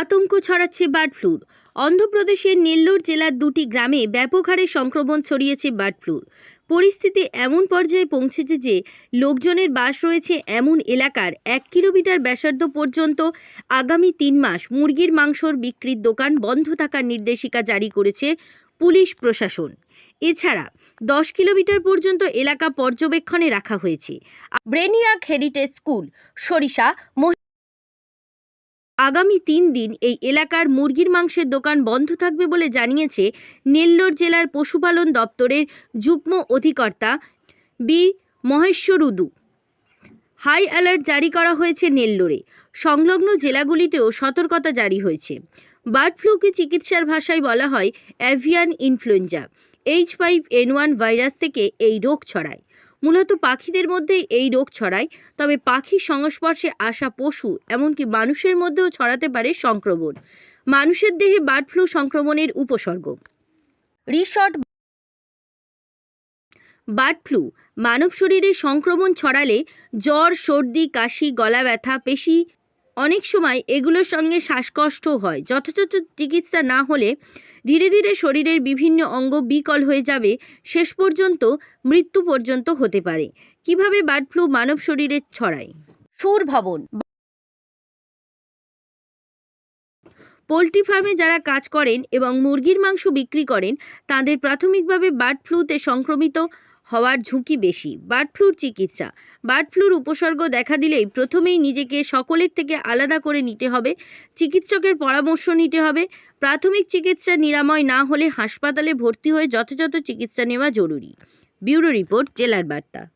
আতঙ্ক ছড়াচ্ছে bird floor অন্ধ্রপ্রদেশের নেল্লোর জেলার দুটি গ্রামে ব্যাপক হারে সংক্রমণ ছড়িয়েছে বার্ড ফ্লুর পরিস্থিতি এমন পর্যায়ে পৌঁছেছে যে, লোকজনের বাস রয়েছে এমন এলাকার এক কিলোমিটার ব্যাসার্ধ পর্যন্ত। আগামী তিন মাস মুরগির মাংসর বিক্রির দোকান বন্ধ থাকার নির্দেশিকা জারি করেছে পুলিশ প্রশাসন। এছাড়া, দশ কিলোমিটার পর্যন্ত এলাকা পর্যবেক্ষণে রাখা হয়েছে। ব্রেনিয়াক হেরিটেজ স্কুল, সরিষা আগামী তিন দিন এই এলাকার মুরগির মাংসের দোকান বন্ধ থাকবে বলে জানিয়েছে নেল্লোর জেলার পশুপালন দপ্তরের যুগ্ম অধিকর্তা বি মহেশ্বরুদু হাই অ্যালার্ট জারি করা হয়েছে নেল্লোরে। সংলগ্ন জেলাগুলিতেও সতর্কতা জারি হয়েছে। বার্ড ফ্লুকে চিকিৎসার ভাষায় বলা হয় avian influenza, H five N one virus থেকে এই রোগ ছড়ায়। মূলত পাখিদের মধ্যেই এই রোগ ছড়ায়। তবে পাখির সংস্পর্শে আসা পশু, এমনকি মানুষের মধ্যেও ছড়াতে পারে সংক্রমণ। মানুষের দেহে বার্ড ফ্লু সংক্রমণের উপসর্গ। রিসর্ট বার্ড ফ্লু, মানব শরীরে সংক্রমণ ছড়ালে জ্বর, সর্দি, কাশি, গলা ব্যথা, পেশি, অনেক সময় এগুলোর সঙ্গে শ্বাসকষ্টও হয়। যথাযথ চিকিৎসা না হলে ধীরে ধীরে শরীরের বিভিন্ন অঙ্গ বিকল হয়ে যাবে শেষ পর্যন্ত মৃত্যু পর্যন্ত হতে পারে। কীভাবে বার্ড ফ্লু মানব শরীরে ছড়ায়? সুর ভবন। পোলট্রি ফার্মে যারা কাজ করেন এবং মুরগির মাংস বিক্রি করেন তাদের প্রাথমিকভাবে বার্ড ফ্লুতে সংক্রমিত হওয়ার ঝুঁকি বেশি। বার্ড ফ্লুর চিকিৎসা। বার্ড ফ্লুর উপসর্গ দেখা দিলেই প্রথমেই নিজেকে সকলের থেকে আলাদা করে নিতে হবে, চিকিৎসকের পরামর্শ নিতে হবে, প্রাথমিক চিকিৎসা নিরাময় না হলে হাসপাতালে ভর্তি হয়ে যথাযথ চিকিৎসা নেওয়া জরুরি। ব্যুরো রিপোর্ট, জেলার বার্তা।